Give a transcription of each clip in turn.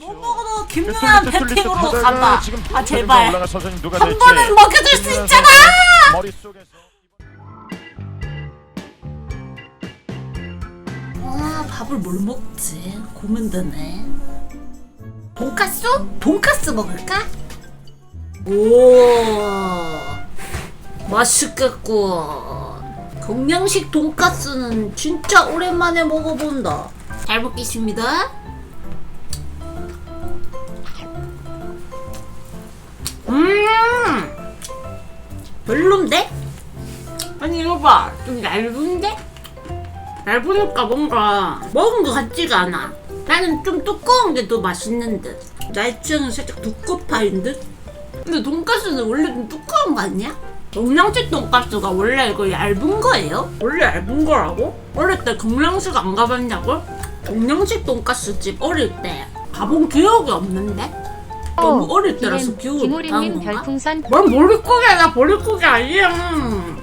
못 먹어도 김누나 배팅으로 간다. 아 제발 한 번은 먹여줄 수 있잖아. 아 밥을 뭘 먹지? 고민되네. 돈까스? 돈까스 먹을까? 오 맛있겠고. 경량식 돈까스는 진짜 오랜만에 먹어본다. 잘 먹겠습니다. 음 별론데? 아니 이거 봐, 좀 얇은데? 얇으니까 뭔가 먹은 것 같지가 않아. 나는 좀 두꺼운 게 더 맛있는 듯. 취향은 살짝 두꺼파인 듯. 근데 돈가스는 원래 좀 두꺼운 거 아니야? 경량식 돈가스가 원래 이거 얇은 거예요? 원래 얇은 거라고? 어릴 때 경량식 안 가봤냐고? 경량식 돈가스 집 어릴 때 가본 기억이 없는데? 너무 어릴 때라서 못하는 김우림님 건가? 별풍선 뭔 머릿고기야 나 머릿고기 아니야.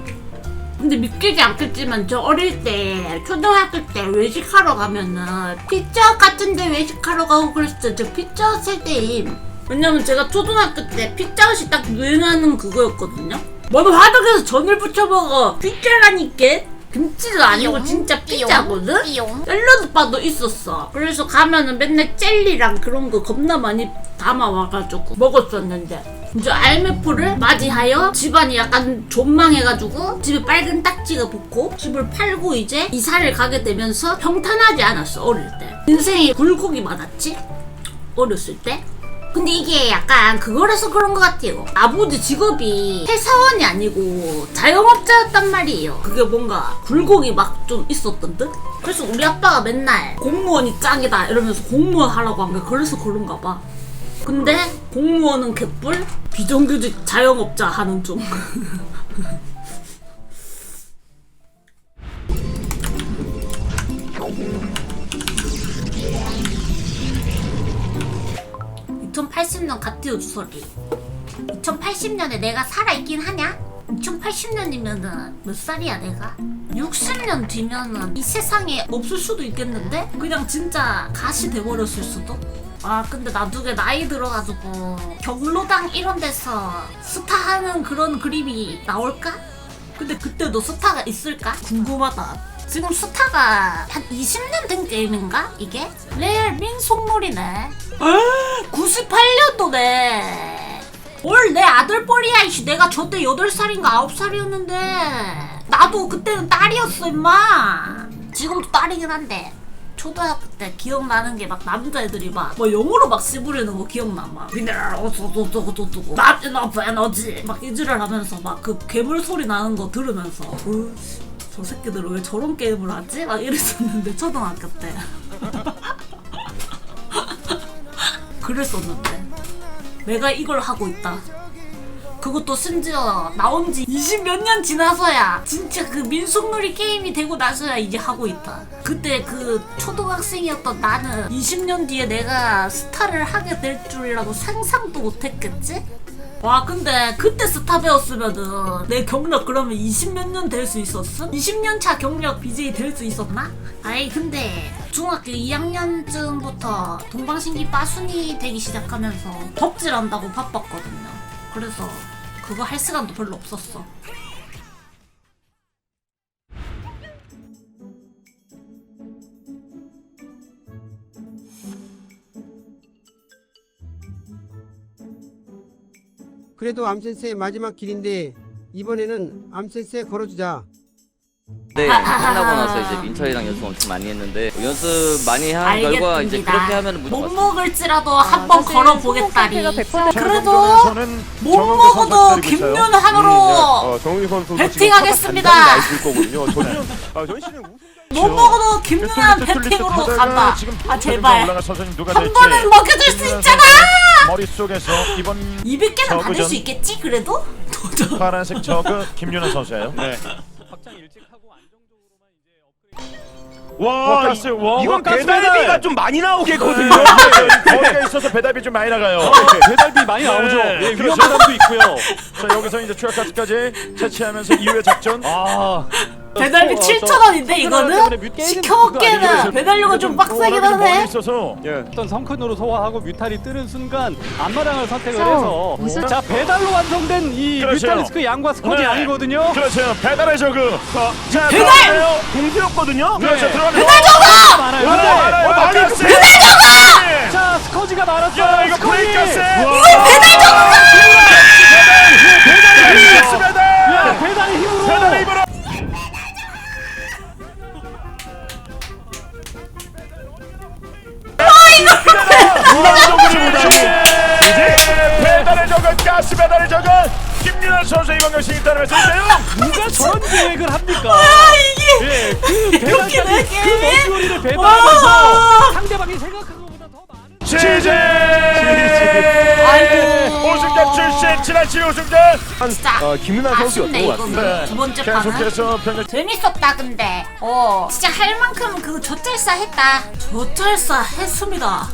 근데 믿기지 않겠지만 저 어릴 때 초등학교 때 외식하러 가면은 피자 같은데 외식하러 가고 그랬어요 저 피자 세대임 왜냐면 제가 초등학교 때 피자헛이 딱 유행하는 그거였거든요. 뭔 화덕에서 전을 부쳐 먹어. 피자라니까 김치도 아니고 진짜 피자거든 띠용. 샐러드 바도 있었어. 그래서 가면은 맨날 젤리랑 그런 거 겁나 많이 담아와가지고 먹었었는데. 이제 IMF를 맞이하여 집안이 약간 존망해가지고 집에 빨간 딱지가 붙고 집을 팔고 이제 이사를 가게 되면서 평탄하지 않았어 어릴 때. 인생이 굴곡이 많았지 어렸을 때. 근데 이게 약간 그거라서 그런 것 같아요. 아버지 직업이 회사원이 아니고 자영업자였단 말이에요. 그게 뭔가 굴곡이 막 좀 있었던 듯? 그래서 우리 아빠가 맨날 공무원이 짱이다 이러면서 공무원 하라고 한 게 그래서 그런가 봐. 근데 공무원은 개뿔, 비정규직 자영업자 하는 중. (2080년) 가티오 주설이 2080년에 내가 살아있긴 하냐? 2080년이면은 몇 살이야 내가? 60년 뒤면은 이 세상에 없을 수도 있겠는데? 그냥 진짜 가시 돼버렸을 수도? 아 근데 나중에 나이 들어가지고 경로당 이런 데서 스타 하는 그런 그림이 나올까? 근데 그때도 스타가 있을까? 궁금하다 지금 스타가 한 20년 된 게임인가? 이게? 레알 민속놀이네. 98년도네. 뭘 내 아들 뻘이야 이씨 내가 저때 8살인가 9살이었는데. 나도 그때는 딸이었어 임마. 지금도 딸이긴 한데. 초등학교 때 기억나는 게 막 남자애들이 막 뭐 영어로 막 씨부리는 거 기억나 막 미네랄 어쩌고저쩌고 나지나 에너지 막 이지랄 하면서 막 그 괴물 소리 나는 거 들으면서. 으씨, 저 새끼들은 왜 저런 게임을 하지? 막 이랬었는데 초등학교 때 그랬었는데 내가 이걸 하고 있다. 그것도 심지어 나온 지 20 몇 년 지나서야 진짜 그 민속놀이 게임이 되고 나서야 이제 하고 있다. 그때 그 초등학생이었던 나는 20년 뒤에 내가 스타를 하게 될 줄이라고 상상도 못 했겠지? 와 근데 그때 스타 배웠으면은 내 경력 그러면 20 몇 년 될 수 있었음? 20년 차 경력 BJ 될 수 있었나? 아이 근데 중학교 2학년쯤부터 동방신기 빠순이 되기 시작하면서 덕질한다고 바빴거든요 그래서 그거 할 시간도 별로 없었어 그래도 암센스의 마지막 길인데 이번에는 암센스에 걸어주자. 네, 끝나고 나서 이제 민철이랑 연습 엄청 많이 했는데 연습 많이 한 결과 이제 알겠습니다 그렇게 하면 무조건 못. 먹을지라도 한번 걸어보겠다니 그래도 못 먹어도 있어요. 김윤환으로 어, 정우희 선수 배팅하겠습니다. 나있을 거군요. 저는 아, 저희 씨는 우승 못 먹어도 뚫리듯 배팅으로 간다 지금 아 제발 누가 한 될지 번은 먹여줄 수 있잖아 머릿속에서 이번 200개는 받을 저그전. 수 있겠지 그래도? 도전 파란색 저그 김윤환 선수예요. 네. 와, 가스, 와, 와, 이건 가스 배달비가 배달! 좀 많이 나오겠거든요. 거리가 있어서 배달비 좀 많이 나가요. 배달비 많이 나오죠. 네, 예, 그렇죠. 위험함도 있고요. 자 여기서 이제 추가 카드까지 채취하면서 이후의 작전. 아, 배달비 어, 7,000원인데 때문에 이거는? 뮤- 시켜먹기에는 게임은 배달료가 좀 빡세긴 하네 있어서 예. 어떤 성큰으로 소화하고 뮤탈이 뜨는 순간 앞마당을 선택을 저, 해서 무슨- 자 배달로 완성된 이 그렇죠. 뮤탈리스크 양과 스쿼지 네. 아니거든요. 그렇죠. 배달의 저그. 자, 배달! 들어가요. 공수였거든요. 그렇죠. 네. 들어가면 배달 저거! 많아요. 네. 네. 많아요. 어, 많이 가스! 배달 네. 자 스커지가 많았어요. 야, 이거 스커지. 브레이크가스! 합니까? 이게 예, 그 웃기네, 그 와. 배달하면서 상대방이 생각한 것보다 더 많은. 지지! 아이고. 우승자 출신 지난 7 우승자 진짜 어, 김윤아 아쉽네 이거 두 번째 판은 계속해서 병력 재밌었다 근데 어 진짜 할 만큼 그 젖잘싸 했다 젖잘싸 했습니다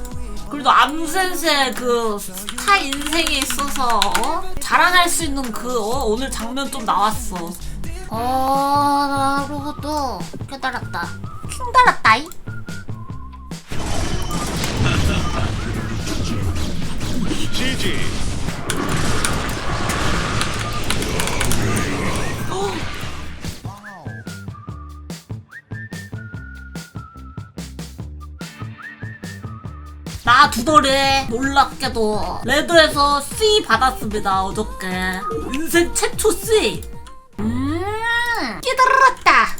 그래도 암센세 그 스타 인생에 있어서 어? 자랑할 수 있는 그 어? 오늘 장면 좀 나왔어 어 나루도 깨달았다. 킹달았다이 나 두더래 놀랍게도 레드에서 C 받았습니다 어저께. 인생 최초 C 찌들었다.